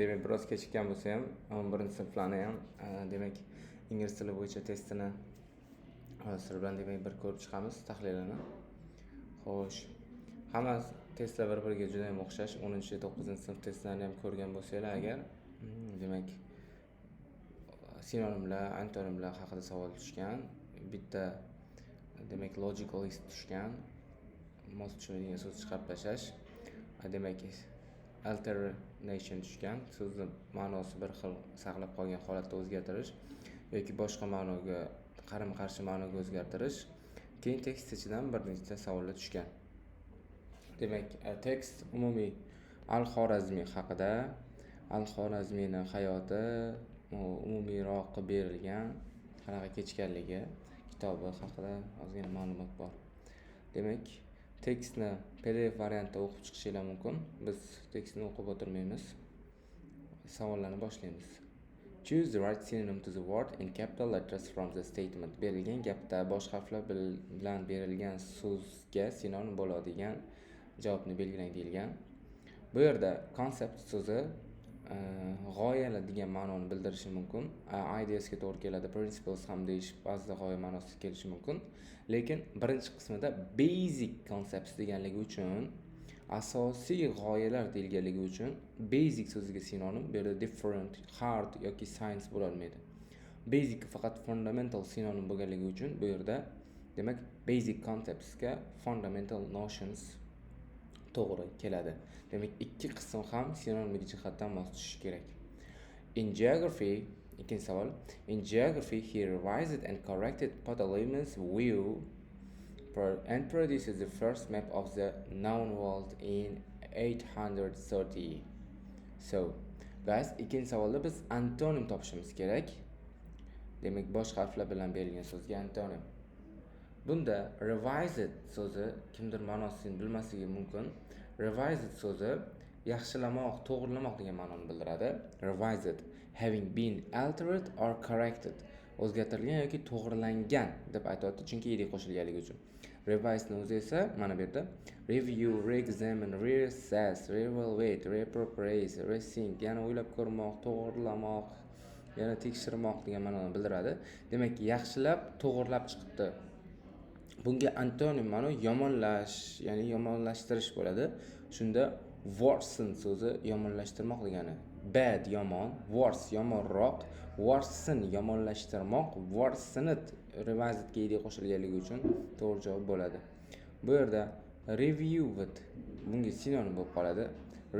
demak biroz kechikkan bo'lsa ham o'n birinchi sinflarni ham e, demak ingliz tili bo'yicha testini e, sizlar bilan demak bir ko'rib chiqamiz tahlilini. Xo'sh hamma testlar bir biriga juda yam o'xshash o'ninchi to'qqizinchi sinf testlarini ham ko'rgan bo'lsanglar agar hmm, demak sinonimlar antonimlar haqida savol tushgan bitta demak logical is tushgan mos tushunadigan so'z chiqarib tashlash demak demak nation tushgan so'zni ma'nosi bir xil saqlab qolgan holatda o'zgartirish yoki boshqa ma'noga qarama qarshi ma'noga o'zgartirish keyin tekst ichidan bir nechta savollar tushgan. Demak e, tekst umumiy al xorazmiy haqida al xorazmiyni hayoti umumiyroq berilgan qanaqa kechganligi kitobi haqida ozgina ma'lumot bor. Demak tekstni pdf variantda o'qib chiqishinglar mumkin. Biz tekstni o'qib o'tirmaymiz. Savollarni boshlaymiz. Choose the right synonym to the word in capital letters from the statement. Berilgan gapda bosh harflar bilan berilgan so'zga sinonim bo'ladigan javobni belgilang deyilgan. Bu yerda concept so'zi Э, g'oyalar degan ma'noni bildirishi mumkin. A- ideasga to'g'ri keladi principles ham deyish ba'zida g'oya ma'nosida kelishi mumkin. Lekin birinchi qismida basic concepts deganligi uchun asosiy g'oyalar deyilganligi uchun basic so'ziga sinonim bu yerda different hard yoki science bo'lolmaydi. Basic faqat fundamental sinonim bo'lganligi uchun bu yerda demak basic conceptsga fundamental notions to'g'ri keladi. Demak ikki qism ham sinonimlik jihatdan mos tushishi kerak. In geography ikkinchi savol. In geography he revised and corrected Ptolemy's view and produces the first map of the known world in 830 so guys ikkinchi savolda biz antonim topishimiz kerak. Demak bosh harflar bilan berilgan so'zga antonim. Bunda revised so'zi kimdir ma'nosini bilmasligi mumkin. Revised so'zi yaxshilamoq to'g'irlamoq degan ma'noni bildiradi. Revised having been altered or corrected o'zgartirilgan yoki to'g'irlangan deb aytyapti chunki ed qo'shilganligi uchun. Revisni o'zi esa mana bu yerda review reexamine reassess reevaluate reappropriate resync yana o'ylab ko'rmoq to'g'irlamoq yana tekshirmoq degan ma'noni bildiradi. Demak yaxshilab to'g'irlab chiqibdi. Bunga antonim ma'no yomonlash ya'ni yomonlashtirish bo'ladi. Shunda worsen so'zi yomonlashtirmoq degani bad yomon worse yomonroq worsen yomonlashtirmoq worsened revisedga ed qo'shilganligi uchun to'g'ri javob bo'ladi. Bu yerda reviewed bunga sinonim bo'lib qoladi.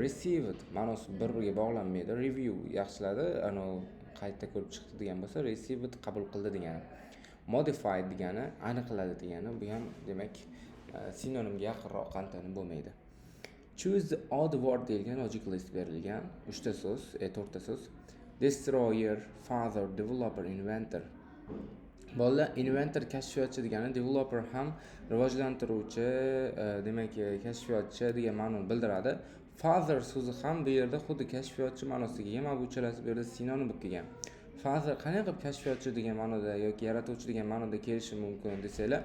Received ma'nosi bir biriga bog'lanmaydi. Review yaxshiladi anavi qayta ko'rib chiqdi degan bo'lsa received qabul qildi degani. Modified degani aniqladi degani bu ham demak e, sinonimga yaqinroq antonim bo'lmaydi. Choose the odd word deyilgan logical list berilgan. Uchta so'z e, to'rtta so'z. Destroyer father developer inventor. Bolalar inventor kashfiyotchi degani developer ham rivojlantiruvchi e, demak e, kashfiyotchi degan ma'noni bildiradi. Father so'zi ham bu yerda xuddi kashfiyotchi ma'nosiga ega mana bu uchalasi bu yerda sinonim bo'lib kelgan. Father qanday qilib kashfiyotchi degan ma'noda yoki yaratuvchi degan ma'noda kelishi mumkin desanglar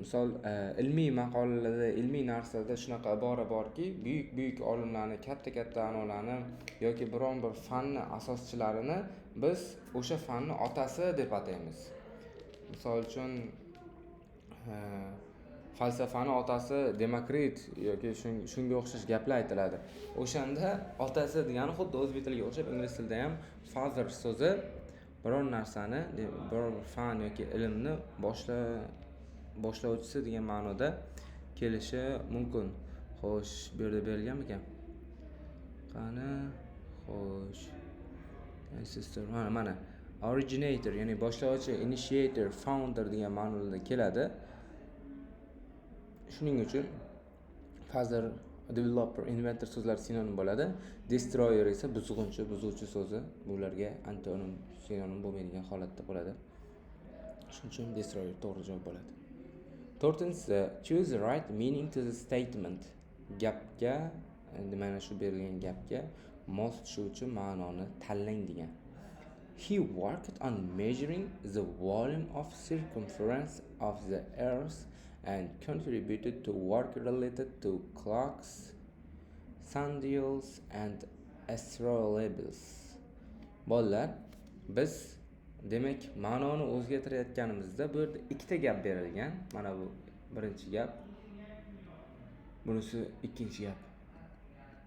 misol e, ilmiy maqolalarda ilmiy narsalarda shunaqa ibora borki buyuk buyuk olimlarni katta katta anavilarni yoki biron bir fanni asoschilarini biz o'sha fanni otasi deb ataymiz. Misol uchun e, falsafani otasi demokrit yoki shunga o'xshash gaplar aytiladi. O'shanda otasi degani xuddi o'zbek tiliga o'xshab ingliz tilida ham father so'zi biror narsani biror fan yoki ilmni boshla boshlovchisi degan ma'noda kelishi mumkin. Xo'sh bu yerda berilganmikan qani? Xo'sh. Sister mana mana. Originator ya'ni boshlovchi initiator founder degan ma'noda keladi. Shuning uchun father developer inventor so'zlari sinonim bo'ladi. Destroyer esa buzg'unchi buzuvchi so'zi. Bularga antonim sinonim bo'lmaydigan holatda bo'ladi. Shuning uchun destroyer to'g'ri javob bo'ladi. To'rtinchisi choose the right meaning to the statement. Gapga mana shu berilgan gapga mos tushuvchi ma'noni tanlang degan. He worked on measuring the volume of circumference of the earth and contributed to work related to clocks, sundials and astrolabes bolalar biz demak ma'noni o'zgartirayotganimizda bu yerda ikkita gap berilgan. Mana bu birinchi gap bunisi ikkinchi gap.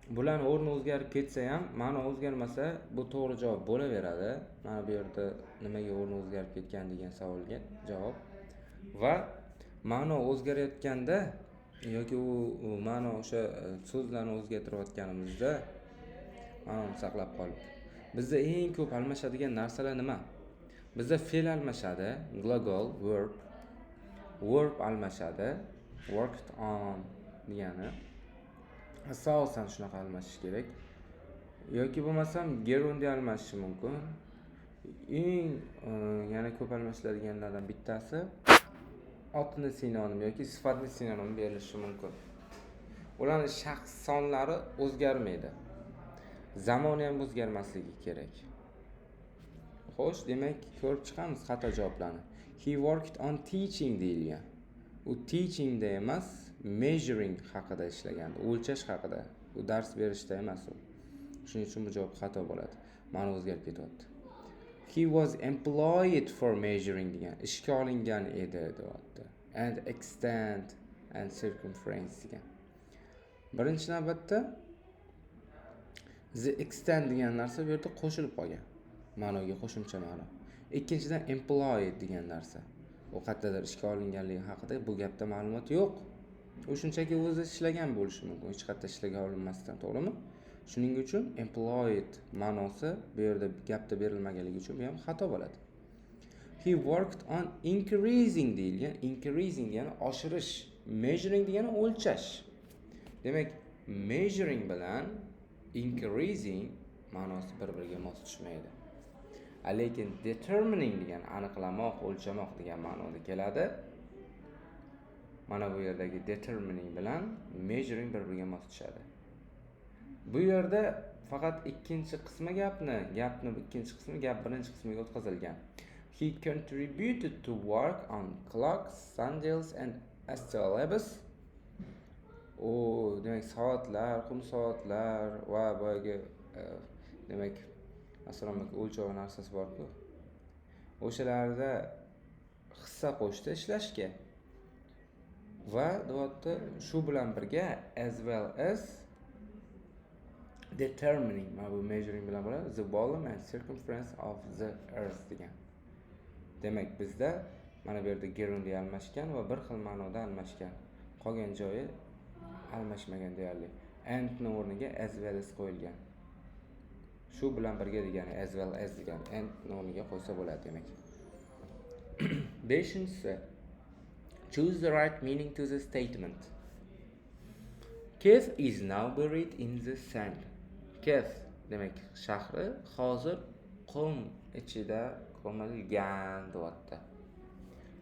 Bularni o'rni o'zgarib ketsa ham ma'no o'zgarmasa bu to'g'ri javob bo'laveradi. Mana bu yerda nimaga o'rni o'zgarib ketgan degan savolga javob. Va ma'no o'zgarayotganda yoki u ma'no o'sha e, so'zlarni o'zgartirayotganimizda ma'noni saqlab qolib bizda eng ko'p almashadigan narsalar nima? Bizda fe'l almashadi glagol verb verb almashadi worked on degani asosan shunaqa almashishi kerak. Yoki bo'lmasam gerundi almashishi mumkin. Eng e, yana ko'p almashiladiganlardan bittasi otni sinonim yoki sifatli sinonim berilishi mumkin. Ularni shaxs sonlari o'zgarmaydi. Zamoni ham o'zgarmasligi kerak. Xo'sh demak ko'rib chiqamiz xato javoblarni. He worked on teaching deyilgan. U teachingda emas measuring haqida ishlagan o'lchash haqida. U dars berishda emas u. Shuning uchun bu javob xato bo'ladi. Ma'no o'zgarib ketyapti. He was employed for measuring degan ishga olingan edi deyapti. And extent and circumference degan birinchi navbatda the extent degan narsa bu yerda qo'shilib qolgan. Ma'noga qo'shimcha ma'no. Ikkinchidan employed degan narsa. U qayerdadir ishga olinganligi haqida bu gapda ma'lumot yo'q. U shunchaki o'zi ishlagan bo'lishi mumkin. Hech qayerda ishlagan olinmasdan to'g'rimi? Shuning uchun employed ma'nosi bu yerda gapda berilmaganligi uchun bu ham xato bo'ladi. He worked on increasing deyilgan increasing degani oshirish measuring degani o'lchash. Demak measuring bilan increasing ma'nosi bir biriga mos tushmaydi. Lekin determining degan aniqlamoq o'lchamoq degan ma'noda keladi. Mana bu yerdagi determining bilan measuring bir biriga mos tushadi. Bu yerda faqat ikkinchi qismi gapni gapni ikkinchi qismi gap birinchi qismiga o'tkazilgan. He contributed to work on clocks sundials and astrolabes. U demak soatlar qum soatlar va boyagi e, demak astronomik o'lchov narsasi borku. O'shalarda hissa qo'shdi ishlashga va deyapti shu bilan birga as well as determining mana bu measuring bilan bo'ladi. The volume and circumference of the earth degan. Demak bizda mana bu yerda gerundi almashgan va bir xil ma'noda almashgan. Qolgan joyi almashmagan deyarli. Andni o'rniga as well as qo'yilgan. Shu bilan birga degani as well as degan andni o'rniga qo'ysa bo'ladi demak. Beshinchisi choose the right meaning to the statement. Keith is now buried in the sand. Kef demak shahri hozir qum ichida ko'milgan deyapti.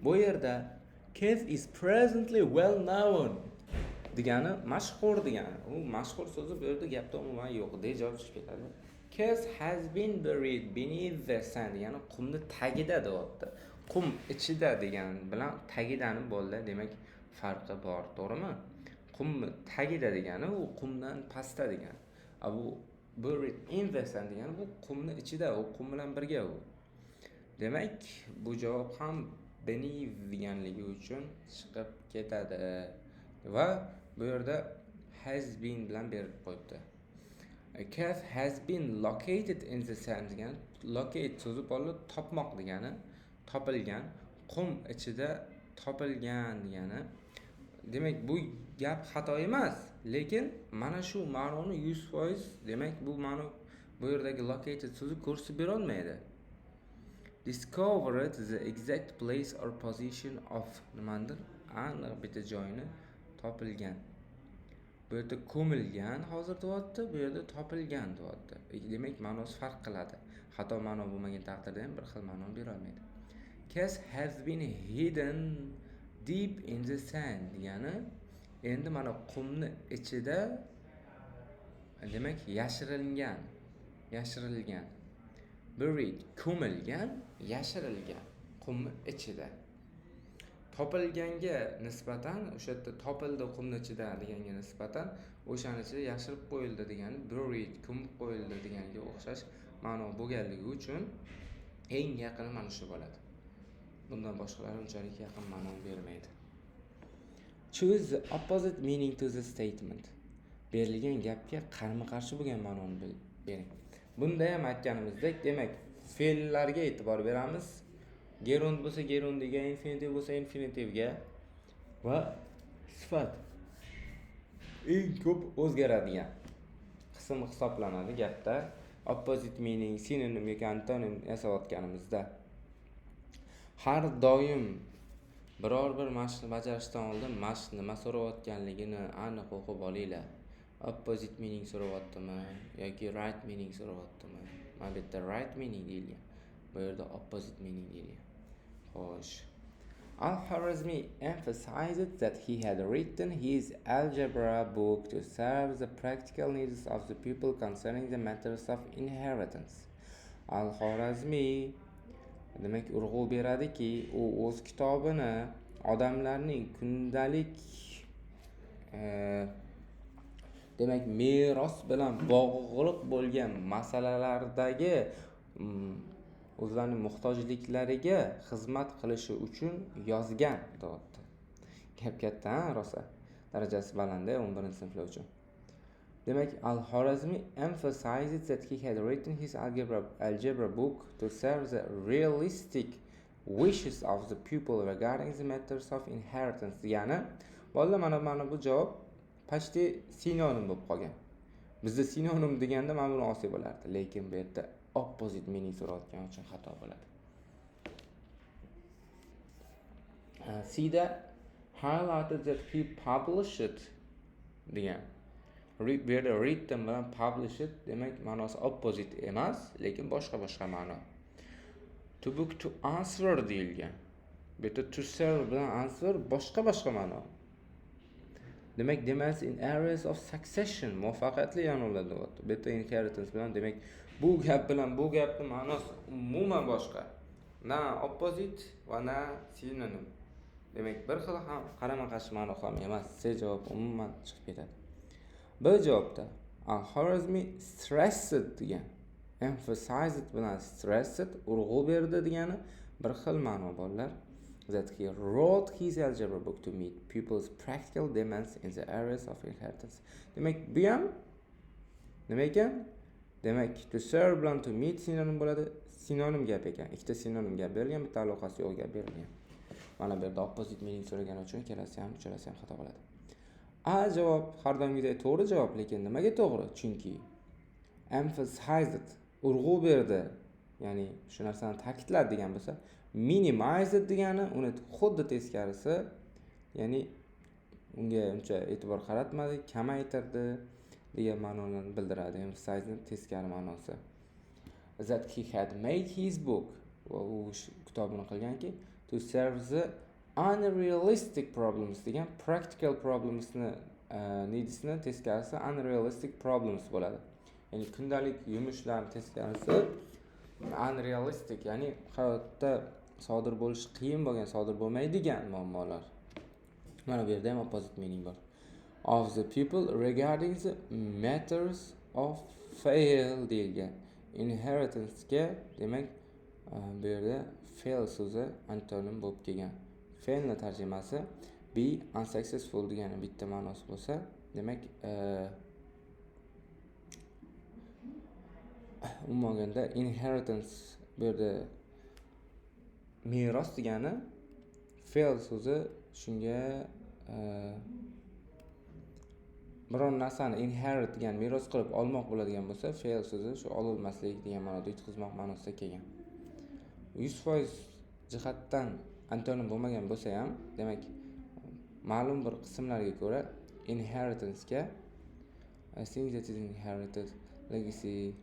Bu yerda Kef is presently well known degani mashhur degani. U mashhur so'zi bu yerda gapda umuman yo'q. Deja chiqib ketadi. Kes has been buried beneath the sand ya'ni qumni tagida deyapti. Qum ichida degan bilan tagidani bo'ldi, demak farqi bor, to'g'rimi? qumni tagida degani u qumdan pastda degani bu buried in the sand degani bu qumni ichida u qum bilan birga u. Demak bu javob ham beneath deganligi uchun chiqib ketadi va bu yerda has been bilan berib qo'yibdi. Calf has been located in the sand degani locate so'zi bo'ldi topmoq degani topilgan qum ichida topilgan degani. Demak bu gap xato emas. Lekin mana shu ma'noni yuz foiz demak bu ma'no bu yerdagi located so'zi ko'rsatib berolmaydi. Discovered the exact place or position of nimanidir aniq bitta joyini topilgan. Bu yerda ko'milgan hozir deyapti bu yerda topilgan deyapti. E, demak ma'nosi farq qiladi. Xato ma'no bo'lmagan taqdirda ham bir xil ma'no berolmaydi. Cas has been hidden deep in the sand degani endi mana qumni ichida demak yashirilgan yashirilgan buried ko'milgan yashirilgan qumni ichida. Topilganga nisbatan o'sha yerda topildi qumni ichida deganga nisbatan o'shani ichida yashirib qo'yildi degani buried ko'mib qo'yildi deganiga o'xshash ma'no bo'lganligi uchun eng yaqini mana shu bo'ladi. Bundan boshqalari unchalik yaqin ma'no bermaydi. Choose the opposite meaning to the statement. Berilgan gapga qarama qarshi bo'lgan ma'noni bering. Bunda ham aytganimizdek demak fe'llarga e'tibor beramiz. Gerund bo'lsa gerundiga infinitiv bo'lsa infinitivga va sifat eng ko'p o'zgaradigan qism hisoblanadi gapda. Opposite meaning sinonim yoki antonim yasayotganimizda. Har doim biror bir mashqni bajarishdan oldin mashq nima so'rayotganligini aniq o'qib olinglar. Opposite meaning so'rayaptimi yoki right meaning so'rayaptimi? Mana bu yerda right meaning deyilgan. Bu yerda opposite meaning deyilgan. Xo'sh. Al-Khwarizmi emphasized that he had written his algebra book to serve the practical needs of the people concerning the matters of inheritance. Al-Khwarizmi demak urg'u beradiki u o'z kitobini odamlarning kundalik e, demak meros bilan bog'liq bo'lgan masalalardagi o'zlarini o'zlarining muhtojliklariga xizmat qilishi uchun yozgan deyapti gap katta rosa. Darajasi baland o'n birinchi sinflar uchun. Demak al xorazmiy emphasized that he had written his algebra, algebra book to serve the realistic wishes of the people regarding the matters of inheritance. Ya'ni bolalar mana mana bu javob почти sinonim bo'lib qolgan. Bizda sinonim deganda mana buni olsak bo'lardi lekin bu yerda opposite mening so'rayotgani uchun xato bo'ladi. Uh, Sida highlighted that he published degan bu yerda written bilan published demak ma'nosi opposite emas lekin boshqa boshqa ma'no. To book to answer deyilgan. Bu yerda to serve bilan answer boshqa boshqa ma'no. Demak demas in areas of succession muvaffaqiyatli yonuvlar deyapti. Bu yerda inheritance bilan demak bu gap bilan bu gapni ma'nosi umuman boshqa. Na opposite va na sinonim demak bir xil ham qarama qarshi ma'no ham emas. C javob umuman chiqib ketadi. B javobda al xorazmiy stressed degan emphasized bilan stressed urg'u berdi degani bir xil ma'no bolalar. That he wrote his algebra book to meet people's practical demands in the areas of inheritance. Demak bu ham nima ekan? Demak to serve bilan to meet sinonim bo'ladi. Sinonim gap ekan. Ikkita sinonim gap berilgan bitta aloqasi yo'q gap berilgan. Mana bu yerda opposite meaning so'ragani uchun ikkalasi ham uchalasi ham xato bo'ladi. A javob har doimgidek to'g'ri javob lekin nimaga to'g'ri? Chunki emphasized urg'u berdi. Ya'ni shu narsani ta'kidladi degan bo'lsa minimized degani uni xuddi teskarisi ya'ni unga uncha e'tibor qaratmadi kamaytirdi degan ma'noni bildiradi emphasize teskari ma'nosi. That he had made his book. Va u kitobini qilganki to serve the unrealistic problems degan practical problemsni e, uh, needsni teskarisi unrealistic problems bo'ladi. Ya'ni kundalik yumushlarni teskarisi unrealistic ya'ni hayotda sodir bo'lishi qiyin bo'lgan sodir bo'lmaydigan muammolar. Mana bu yerda ham opposite meaning bor. Of the people regarding the matters of fail deyilgan. Inheritancega demak e, bu yerda fail so'zi antonim bo'lib kelgan. Failni tarjimasi be unsuccessful degani bitta ma'nosi bo'lsa demak e, umuman olganda inheritance bu yerda meros degani fail so'zi shunga e, biron narsani inherit degan meros qilib olmoq bo'ladigan bo'lsa fail so'zi shu ololmaslik degan ma'noda yutqizmoq ma'nosida kelgan. Yuz foiz jihatdan antonim bo'lmagan bo'lsa ham demak ma'lum bir qismlarga ko'ra inheritancega things that is inherited legacy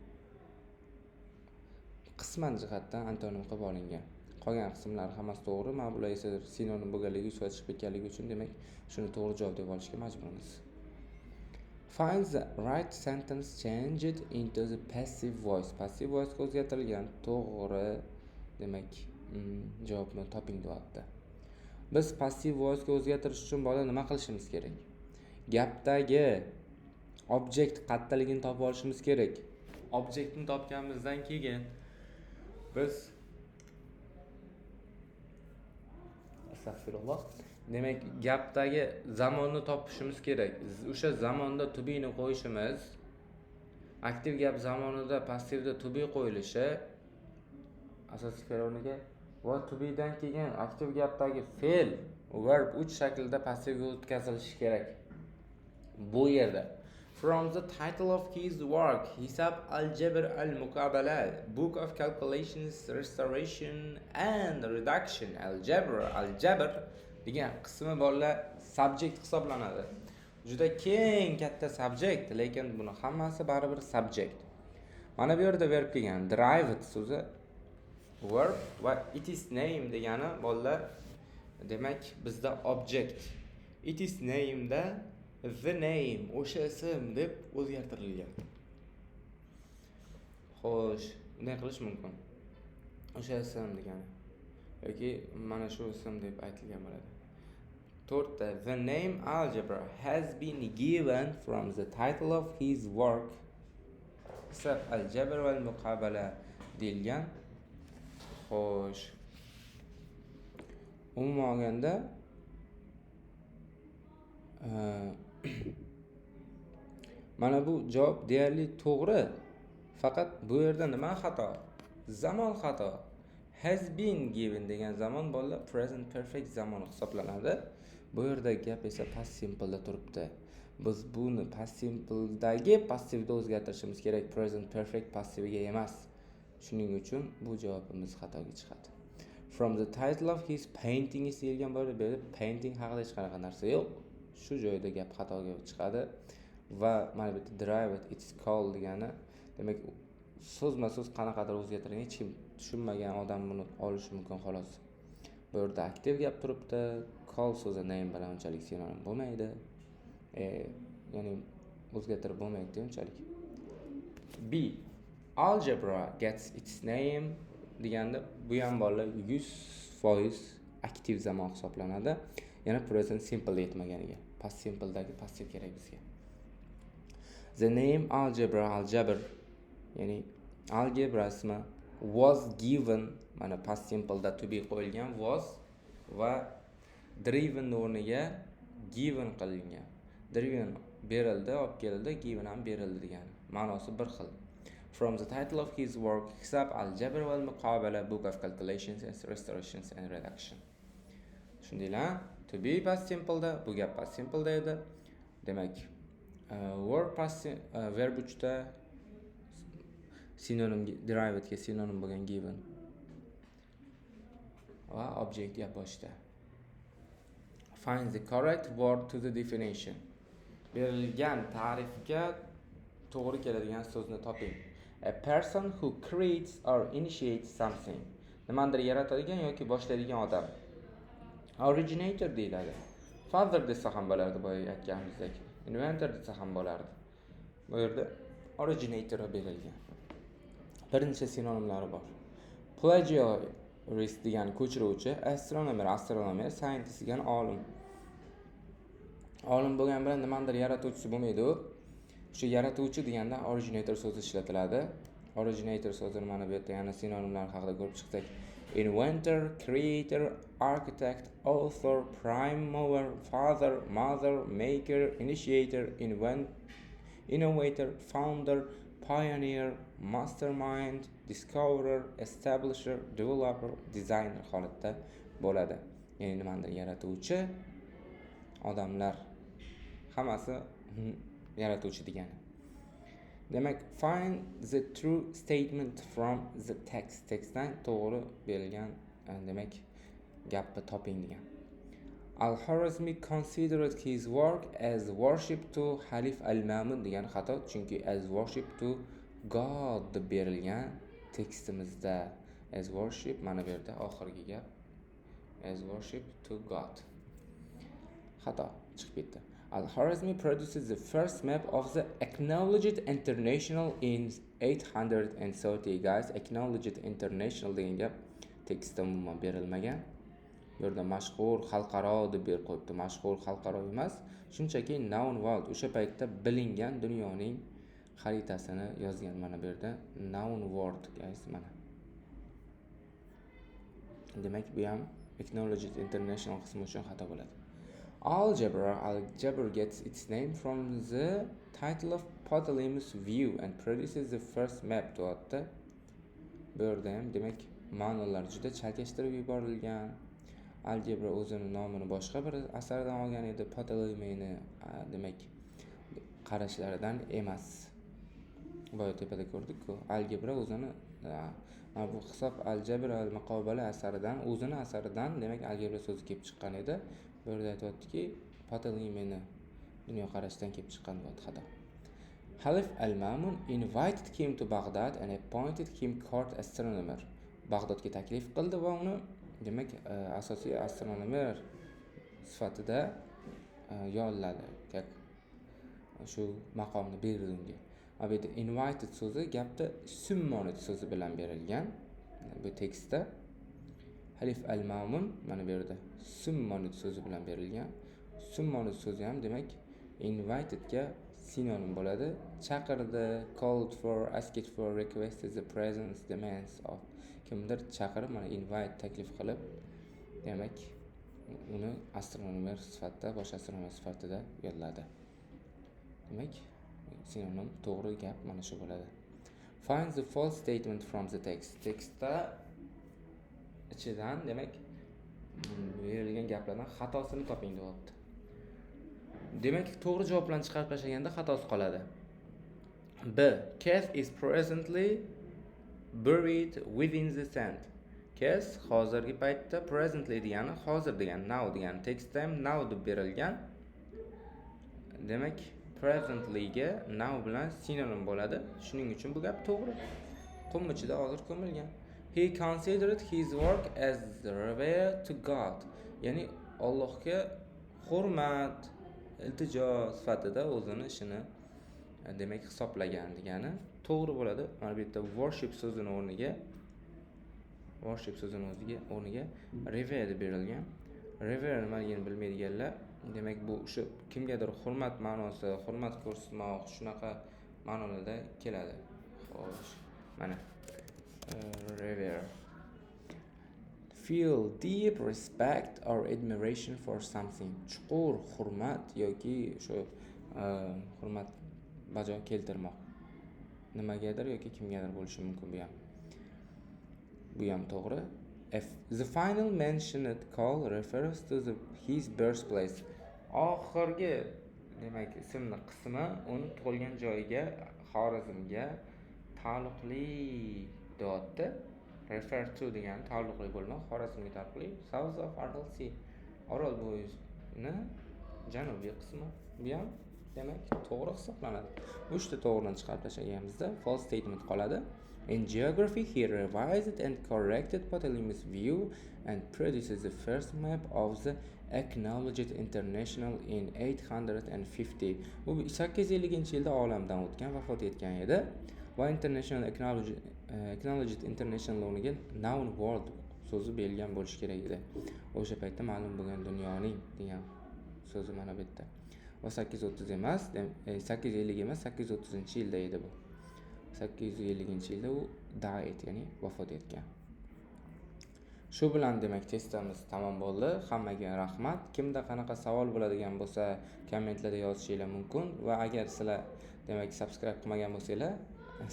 qisman jihatdan antonim qilib olingan. Qolgan qismlari hammasi to'g'ri mana bular esa sinonim bo'lganligi uchun chiqib ketganligi uchun demak shuni to'g'ri javob deb olishga majburmiz. Find the right sentence changed into the passive voice. Passive voice o'zgartirilgan. To'g'ri demak Mm, javobni toping deyapti. Biz passiv voice ga o'zgartirish uchun bola nima qilishimiz kerak? Gapdagi objekt qattaligini topib olishimiz kerak. Obyektni topganimizdan keyin biz astag'firulloh. Demak gapdagi zamonni topishimiz kerak. O'sha zamonda tubini qo'yishimiz aktiv gap zamonida passivda tubi qo'yilishi asosiy fe'l o'rniga va to bedan keyin aktiv gapdagi fe'l verb uch shaklda passivga o'tkazilishi kerak. Bu yerda. From the title of his work hisab al jabr al muqabala book of calculations restoration and reduction algebra jabr degan qismi bolalar subject hisoblanadi. Juda keng katta subject lekin buni hammasi baribir subject. Mana bu yerda verb kelgan drive so'zi verb va it is name degani bolalar demak bizda object. It is name'da the name o'sha ism deb o'zgartirilgan. Xo'sh bunday qilish mumkin. O'sha ism degani. Yoki mana shu ism deb aytilgan bo'ladi. To'rtta the name algebra has been given from the title of his work. Algebra va muqabala deyilgan. Xo'sh. Umuman olganda e, mana bu javob deyarli to'g'ri. Faqat bu yerda nima xato? Zamon xato. Has been given degan zamon bolalar present perfect zamon hisoblanadi. Bu yerda gap esa past simple'da turibdi. Biz buni past simple'dagi passivda o'zgartirishimiz kerak. Present perfect passiviga emas. Shuning uchun bu javobimiz xatoga chiqadi. From the title of his painting deyilgan bo'ladi bu yerda painting haqida hech qanaqa narsa yo'q. Shu joyda gap xatoga chiqadi va mana bu yerda it it's called degani demak so'zma so'z qanaqadir o'zgartirilgan hech kim tushunmagan odam buni olishi mumkin xolos. Bu yerda aktiv gap turibdi call so'zi name bilan unchalik sinonim bo'lmaydi. E, ya'ni o'zgartirib bo'lmaydi unchalik. B. algebra gets its name deganda bu ham bolalar yuz foiz aktiv zamon hisoblanadi. Yana present simple yetmaganiga past simpledagi passiv kerak bizga. The name algebra algebr ya'ni algebra ismi was given mana past simple'da to be qo'yilgan was va driven o'rniga given qilingan. Driven berildi olib keldi given ham berildi degani ma'nosi bir xil. From the title of his work hisob algebra wal muqobala book of calculations and restorations and reduction tushundinglar to be past simple'da bu gap past simple'da edi. Demak uh, verb past sim- uh, verb uchta sinonim derivedga sinonim bo'lgan given. Va object gap boshida find the correct word to the definition. Berilgan ta'rifga to'g'ri keladigan so'zni toping a person who creates or initiates something. Nimanidir yaratadigan yoki boshlaydigan odam. Originator deyiladi. Father desa ham bo'lardi boya aytganimizdek. Inventor desa ham bo'lardi. Bu yerda originator berilgan. Bir necha sinonimlari bor. Plagiarist degani ko'chiruvchi astronomer astronomer scientist degani olim. Olim bo'lgani bilan nimanidir yaratuvchisi bo'lmaydi u. o'sha yaratuvchi deganda originator so'zi ishlatiladi. Originator so'zini mana bu yerda yana sinonimlar haqida ko'rib chiqsak inventor creator architect author prime mover father mother maker initiator invent innovator founder pioneer mastermind discoverer establisher developer designer holatda bo'ladi. Ya'ni nimanidir yaratuvchi odamlar. Hammasi yaratuvchi degani demak find the true statement from the text. Tekstdan to'g'ri berilgan e, demak gapni toping degan. Al xorazmiy considered his work as worship to Halif al-Mamun degan xato chunki as worship to God deb berilgan tekstimizda as worship mana bu yerda oxirgi gap. As worship to God. Xato chiqib ketdi. Al-Khwarizmi produces the first map of the acknowledged international in 830 guys. Acknowledged international degan gap. Tekstda umuman berilmagan. Bu yerda mashhur xalqaro deb berib qo'yibdi. Mashhur xalqaro emas. Shunchaki known world. O'sha paytda bilingan dunyoning xaritasini yozgan mana bu yerda. Known world guys mana. Demak bu ham acknowledged international qismi uchun xato bo'ladi. Algebra algebra gets its name from the title of Ptolemy's view and produces the first map. Deyapti bu yerda ham demak ma'nolar juda chalkashtirib yuborilgan. Algebra o'zini nomini boshqa bir asardan olgan edi. Ptolemyni demak qarashlaridan emas. Boya tepada ko'rdikku algebra o'zini mana bu hisob aljabra al muqobala asaridan o'zini asaridan demak algebra so'zi kelib chiqqan edi. Bu yerda aytyaptiki ptolemiyni dunyoqarashdan kelib chiqqan deyapti xato Halif al-Mamun invited him to Baghdad and appointed him court astronomer. Bag'dodga taklif qildi va uni demak e, asosiy astronomer sifatida e, yolladi yolladi. Shu maqomni berdi unga. bu yerda invited so'zi gapda summoned so'zi bilan berilgan bu tekstda halif al mamun mana bu yerda summonid so'zi bilan berilgan. Summonid so'zi ham demak invitedga sinonim bo'ladi. Chaqirdi called for asked for requested the presence demands of. Kimdir chaqirib mana invite taklif qilib demak uni astronomer sifatida bosh astronomer sifatida yolladi. Demak sinonim to'g'ri gap mana shu bo'ladi. Find the false statement from the text. Tekstda ichidan demak berilgan gaplardan xatosini toping deyapti. Demak to'g'ri javoblarni chiqarib tashlaganda xatosi qoladi. B. Kath is presently buried within the sand. Kath hozirgi paytda presently degani hozir degani now degani text time now deb berilgan. Demak presentlyga now bilan sinonim bo'ladi. Shuning uchun bu gap to'g'ri. Qum ichida hozir ko'milgan. He considered his work as revere to god ya'ni allohga hurmat iltijo sifatida o'zini ishini e, demak hisoblagan degani to'g'ri bo'ladi. Mana bu yerda worship so'zini o'rniga worship so'zini o'ziga o'rniga rever deb berilgan. Revere nimaligini bilmaydiganlar demak bu o'sha kimgadir hurmat ma'nosi hurmat ko'rsatmoq shunaqa ma'nolarda keladi. Xo'sh mana. Revere feel deep respect or admiration for something. Chuqur hurmat yoki o'sha e, hurmat bajo keltirmoq. Nimagadir yoki kimgadir bo'lishi mumkin bu ham. Bu ham to'g'ri. If the final mentioned call refers to the, his birthplace. Oxirgi demak ismni qismi uni tug'ilgan joyiga xorazmga taalluqli deyapti refer to degani taalluqli bo'lmoq xorazmga taalluqli south of aral sea. Orol bo'yini janubiy qismi bu ham demak to'g'ri hisoblanadi. Uchta to'g'rini chiqarib tashlaganimizda false statement qoladi. In geography he revised and corrected ptolemy's view and produces the first map of the Acknowledged International in 850 u 850 yilda olamdan o'tgan vafot etgan edi. Va International eh, Acknowledged, International o'rniga noun World so'zi berilgan bo'lishi kerak edi. O'sha paytda ma'lum bo'lgan dunyoning degan so'zi mana bu yerda. Va 830 emas 850 e, emas 830 yilda edi bu. 850 yilda u daet ya'ni vafot etgan. Shu bilan demak testimiz tamom bo'ldi. Hammaga rahmat. Kimda qanaqa savol bo'ladigan bo'lsa kommentlarda yozishinglar mumkin va agar sizlar demak subscribe qilmagan bo'lsanglar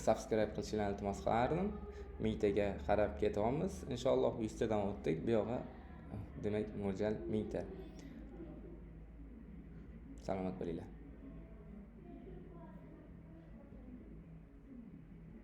subscribe qilishinglarni iltimos qilardim. Mingtaga qarab ketyapmiz. Inshaalloh yuztadan o'tdik. Bu yog'i demak mo'ljal mingta. Salomat bo'linglar.